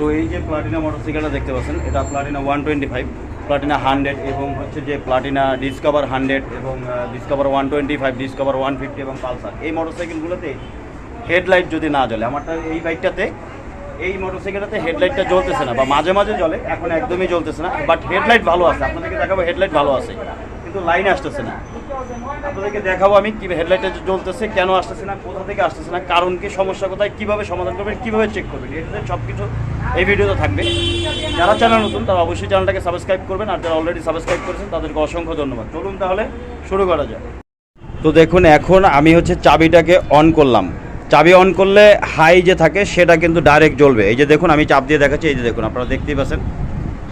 তো এই যে প্লাটিনা মোটরসাইকেলটা দেখতে পাচ্ছেন, এটা Platina one twenty five Platina hundred এবং হচ্ছে যে প্লাটিনা ডিসকভার হান্ড্রেড এবং Discover one twenty five Discover one fifty এবং পালসার এই মোটরসাইকেলগুলোতে হেডলাইট যদি না জ্বলে, আমারটা এই বাইকটাতে এই মোটরসাইকেলটাতে হেডলাইটটা জ্বলতেছে না, বা মাঝে মাঝে জ্বলে, এখন একদমই জ্বলতেছে না বাট হেডলাইট ভালো আছে, আপনাদেরকে দেখাবো হেডলাইট ভালো আছে, কিন্তু লাইন আসতেছে না। আপনাদেরকে দেখাবো আমি কি হেডলাইটটা জ্বলতেছে, কেন আসতেছে না, কোথা থেকে আসতেছে না, কারণ কি, সমস্যা কোথায়, কীভাবে সমাধান করবেন, কীভাবে চেক করবেন এটা সব কিছু এই ভিডিওতে থাকবে। যারা চ্যানেল নতুন, তারা অবশ্যই চ্যানেলটাকে সাবস্ক্রাইব করবেন, আর যারা অলরেডি সাবস্ক্রাইব করেছেন, তাদেরকে অসংখ্য ধন্যবাদ। চলুন তাহলে শুরু করা যাক। তো দেখুন, এখন আমি হচ্ছে চাবিটাকে অন করলাম। চাবি অন করলে হাই যে থাকে, সেটা কিন্তু ডাইরেক্ট জ্বলবে। এই যে দেখুন, আমি চাপ দিয়ে দেখাচ্ছি, এই যে দেখুন, আপনারা দেখতেই পাচ্ছেন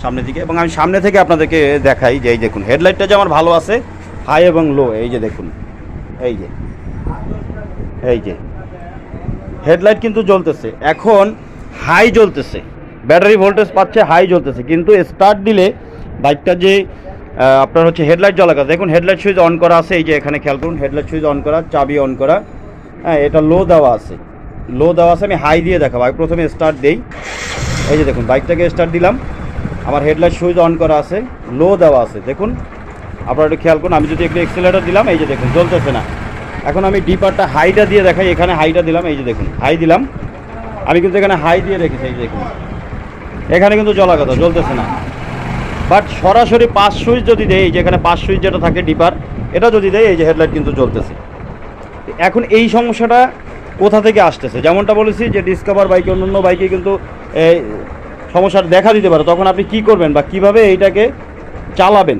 সামনের দিকে। এবং আমি সামনে থেকে আপনাদেরকে দেখাই যে, এই দেখুন হেডলাইটটা যে আমার ভালো আছে হাই এবং লো, এই যে দেখুন, এই যে এই যে। হেডলাইট কিন্তু জ্বলতেছে, এখন হাই জ্বলতেছে, ব্যাটারি ভোল্টেজ পাচ্ছে, হাই জ্বলতেছে, কিন্তু স্টার্ট দিলে বাইকটা যে আপনার হচ্ছে হেডলাইট জ্বলা দেখুন হেডলাইট সুইচ অন করা আছে, এই যে এখানে খেয়াল করুন, হেডলাইট সুইচ অন করা, চাবি অন করা হ্যাঁ এটা লো দেওয়া আছে, লো দেওয়া আছে, আমি হাই দিয়ে দেখাবো, আমি প্রথমে স্টার্ট দেই, এই যে দেখুন, বাইকটাকে স্টার্ট দিলাম, আমার হেডলাইট সুইচ অন করা আছে, লো দেওয়া আছে, দেখুন আপনারা একটু খেয়াল করুন, আমি যদি একটু এক্সেলেটার দিলাম, এই যে দেখুন, জ্বলতেছে না। এখন আমি ডিপারটা হাইটা দিয়ে দেখাই, এখানে হাইটা দিলাম, এই যে দেখুন হাই দিলাম। আমি কিন্তু এখানে হাই দিয়ে রেখেছি, এই যে দেখুন। এখানে কিন্তু জ্বলা কথা জ্বলতেছে না। বাট সরাসরি পাঁচ সুইচ যদি দেয় এই যে এখানে পাঁচ সুইচ যেটা থাকে ডিপার এটা যদি দেয় এই যে হেডলাইট কিন্তু জ্বলতেছে। এখন এই সমস্যাটা কোথা থেকে আসতেছে? যেমনটা বলেছি যে ডিসকভার বাইকে অন্য অন্য বাইকে কিন্তু সমস্যার দেখা দিতে পারে। তখন আপনি কি করবেন বা কীভাবে এইটাকে চালাবেন?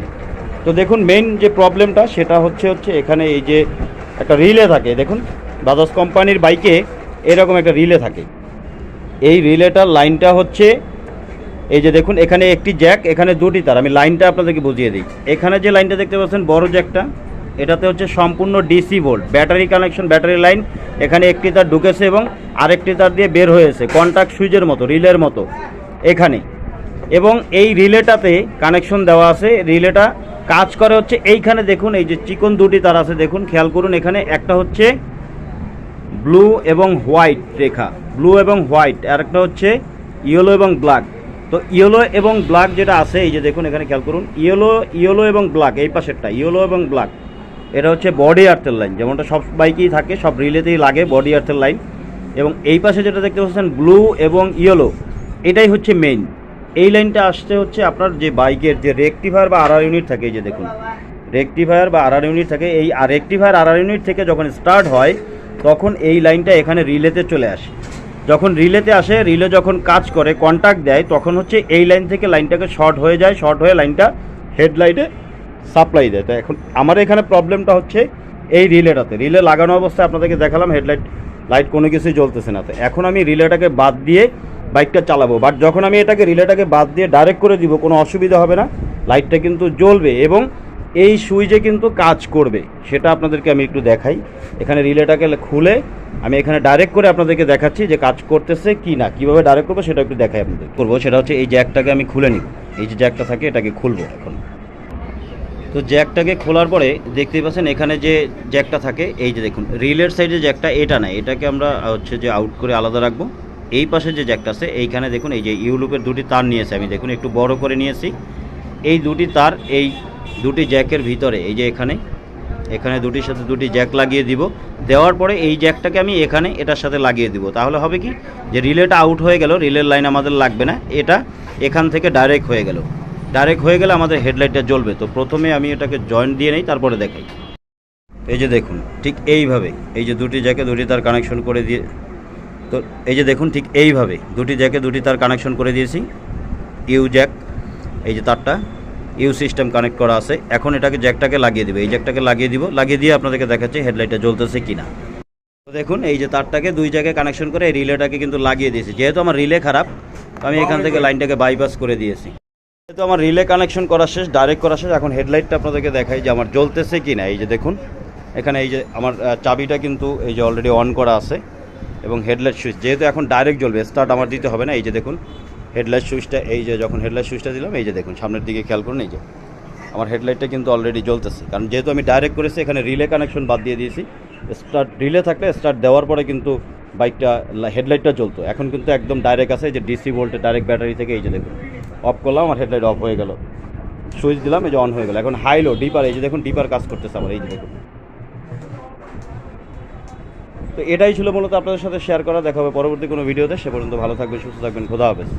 তো দেখুন মেইন যে প্রবলেমটা সেটা হচ্ছে হচ্ছে এখানে এই যে একটা রিলে থাকে। দেখুন বাজাজ কোম্পানির বাইকে এরকম একটা রিলে থাকে। এই রিলেটার লাইনটা হচ্ছে, এই যে দেখুন, এখানে একটি জ্যাক এখানে দুটি তার। আমি লাইনটা আপনাদেরকে বুঝিয়ে দিই। এখানে যে লাইনটা দেখতে পাচ্ছেন, বড় জ্যাকটা এটাতে হচ্ছে সম্পূর্ণ DC volt battery connection battery line এখানে একটি তার ঢুকেছে এবং আরেকটি তার দিয়ে বের হয়েছে কন্ট্যাক্ট সুইচের মতো রিলের মতো। এখানে। এবং এই রিলেটাতে কানেকশন দেওয়া আছে রিলেটা কাজ করে হচ্ছে এইখানে দেখুন, এই যে চিকন দুটি তার আছে, দেখুন, খেয়াল করুন, এখানে একটা হচ্ছে ব্লু এবং হোয়াইট রেখা, ব্লু এবং হোয়াইট, আর একটা হচ্ছে ইয়েলো এবং ব্ল্যাক। তো ইয়েলো এবং ব্ল্যাক যেটা আছে, এই যে দেখুন, এখানে খেয়াল করুন, ইয়েলো ইয়েলো এবং ব্ল্যাক, এই পাশেরটা, ইয়েলো এবং ব্ল্যাক, এটা হচ্ছে বডি আর্থের লাইন, যেমনটা সব বাইকেই থাকে, সব রিলেতেই লাগে বডি আর্থের লাইন। এবং এই পাশে যেটা দেখতে পাচ্ছেন, ব্লু এবং ইয়েলো, এটাই হচ্ছে মেইন এই লাইনটা আসতে হচ্ছে আপনার যে বাইকের যে রেকটিফায়ার বা আরআর ইউনিট থাকে, এই যে দেখুন। রেকটিফায়ার বা আরআর ইউনিট থাকে, এই আর রেকটিফায়ার আরআর ইউনিট থেকে যখন স্টার্ট হয়, তখন এই লাইনটা এখানে রিলেতে চলে আসে। যখন রিলেতে আসে, রিলে যখন কাজ করে কন্ট্যাক্ট দেয়, তখন হচ্ছে এই লাইন থেকে লাইনটাকে শর্ট হয়ে যায় শর্ট হয়ে লাইনটা হেডলাইটে সাপ্লাই দেয়। তো এখন আমার এখানে প্রবলেমটা হচ্ছে এই রিলেটাতে। রিলে লাগানো অবস্থায় আপনাদেরকে দেখালাম হেডলাইট লাইট কোনো কিছুই জ্বলতেছে না। তো এখন আমি রিলেটাকে বাদ দিয়ে বাইকটা চালাবো। বাট যখন আমি এটাকে রিলেটাকে বাদ দিয়ে ডাইরেক্ট করে দিব, কোনো অসুবিধা হবে না। লাইটটা কিন্তু জ্বলবে এবং এই সুইচে কিন্তু কাজ করবে। সেটা আপনাদেরকে আমি একটু দেখাই। এখানে রিলেটাকে খুলে আমি এখানে ডাইরেক্ট করে আপনাদেরকে দেখাচ্ছি যে কাজ করতেছে কি না, কীভাবে ডাইরেক্ট করব সেটা একটু দেখাই আপনাদের করব সেটা হচ্ছে এই জ্যাকটাকে আমি খুলে নিব। এই যে জ্যাকটা থাকে, এটাকে খুলবো এখন। তো জ্যাকটাকে খোলার পরে দেখতেই পাচ্ছেন এখানে যে জ্যাকটা থাকে, এই যে দেখুন রিলের সাইডে জ্যাকটা এটা নাই এটাকে আমরা হচ্ছে যে আউট করে আলাদা রাখব। এই পাশে যে জ্যাকটা আছে, এইখানে দেখুন, এই যে ইউলুপের দুটি তার নিয়েছে, আমি দেখুন, একটু বড় করে নিয়েছি। এই দুটি তার, এই দুটি জ্যাকের ভিতরে, এই যে এখানে এখানে দুটির সাথে দুটি জ্যাক লাগিয়ে দিব। দেওয়ার পরে এই জ্যাকটাকে আমি এখানে এটার সাথে লাগিয়ে দিব। তাহলে হবে কি? যে রিলেটা আউট হয়ে গেল, রিলের লাইন আমাদের লাগবে না, এটা এখান থেকে ডাইরেক্ট হয়ে গেল। ডাইরেক্ট হয়ে গেলে আমাদের হেডলাইটটা জ্বলবে। তো প্রথমে আমি এটাকে জয়েন্ট দিয়ে নেই, তারপরে দেখাই। এই যে দেখুন, ঠিক এইভাবে, এই যে দুটি জ্যাকে দুটি তার কানেকশন করে দিয়ে তো এই যে দেখুন ঠিক এইভাবে দুটি জ্যাকে দুটি তার কানেকশন করে দিয়েছি ইউ জ্যাক এই যে তারটা ইউ সিস্টেম কানেক্ট করা আছে। এখন এটাকে জ্যাকটাকে লাগিয়ে দিবে। এই জ্যাকটাকে লাগিয়ে দিব, লাগিয়ে দিয়ে আপনাদেরকে দেখাচ্ছি হেডলাইটটা জ্বলতেছে কিনা। তো দেখুন, এই যে তারটাকে দুই জায়গায় কানেকশন করে এই রিলেটাকে কিন্তু লাগিয়ে দিয়েছি। যেহেতু আমার রিলে খারাপ আমি এখান থেকে লাইনটাকে বাইপাস করে দিয়েছি। যেহেতু আমার রিলে কানেকশন করা শেষ ডাইরেক্ট করা শেষ, এখন হেডলাইটটা আপনাদেরকে দেখাই যে আমার জ্বলতেছে কি না এই যে দেখুন, এখানে এই যে আমার চাবিটা কিন্তু এই যে অলরেডি অন করা আছে। এবং হেডলাইট সুইচ যেহেতু এখন ডাইরেক্ট জ্বলবে স্টার্ট আমার দিতে হবে না, এই যে দেখুন হেডলাইট সুইচটা এই যে যখন হেডলাইট সুইচটা দিলাম, এই যে দেখুন, সামনের দিকে খেয়াল করুন, এই যে, আমার হেডলাইটটা কিন্তু অলরেডি জ্বলতেছে। কারণ যেহেতু আমি ডাইরেক্ট করেছি, এখানে রিলে কানেকশন বাদ দিয়ে দিয়েছি স্টার্ট রিলে থাকলে স্টার্ট দেওয়ার পরে কিন্তু বাইকটা হেডলাইটটা জ্বলতো। এখন কিন্তু একদম ডাইরেক্ট আছে যে ডিসি ভোল্টে ডাইরেক্ট ব্যাটারি থেকে, এই যে দেখুন অফ করলাম, আমার হেডলাইট অফ হয়ে গেল। সুইচ দিলাম, এই যে অন হয়ে গেল। এখন হাইলো ডিপার এই যে দেখুন ডিপার কাজ করতেছে আমার, এই যে দেখুন। তো এটাই ছিল মূলত আপনাদের সাথে শেয়ার করা। দেখা হবে পরবর্তী কোনো ভিডিওতে সে পর্যন্ত ভালো থাকবেন, সুস্থ থাকবেন। খোদা হাফেজ।